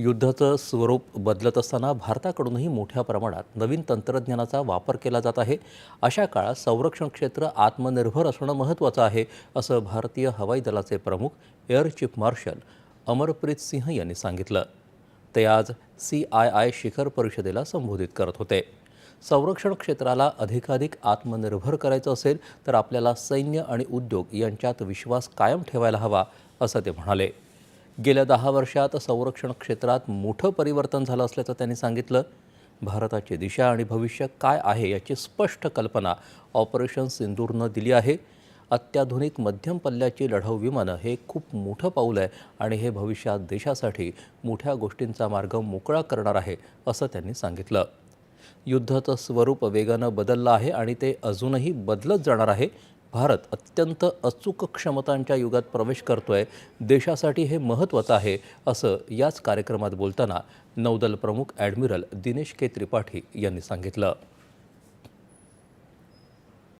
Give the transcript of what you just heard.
युद्धाचं स्वरूप बदलत असताना भारताकडूनही मोठ्या प्रमाणात नवीन तंत्रज्ञानाचा वापर केला जात आहे. अशा काळात संरक्षण क्षेत्र आत्मनिर्भर असणं महत्त्वाचं आहे असं भारतीय हवाई दलाचे प्रमुख air chief marshal Amarpreet Singh यांनी सांगितलं. ते आज सी आय आय शिखर परिषदेला संबोधित करत होते. संरक्षण क्षेत्राला अधिकाधिक आत्मनिर्भर करायचं असेल तर आपल्याला सैन्य आणि उद्योग यांच्यात विश्वास कायम ठेवायला हवा असं ते म्हणाले. गेल्या दहा वर्षात संरक्षण क्षेत्रात मोठं परिवर्तन झालं असल्याचं त्यांनी सांगितलं. भारताची दिशा आणि भविष्य काय आहे याची स्पष्ट कल्पना ऑपरेशन सिंदूरनं दिली आहे. अत्याधुनिक मध्यम पल्ल्याची लढाऊ विमानं हे खूप मोठं पाऊल आहे आणि हे भविष्यात देशासाठी मोठ्या गोष्टींचा मार्ग मोकळा करणार आहे असं त्यांनी सांगितलं. युद्धाचं स्वरूप वेगानं बदललं आहे आणि ते अजूनही बदलत जाणार आहे. भारत अत्यंत अचूक क्षमतांच्या युगात प्रवेश करतो आहे देशासाठी हे महत्त्वाचं आहे असं याच कार्यक्रमात बोलताना नौदल प्रमुख ॲडमिरल दिनेश के त्रिपाठी यांनी सांगितलं.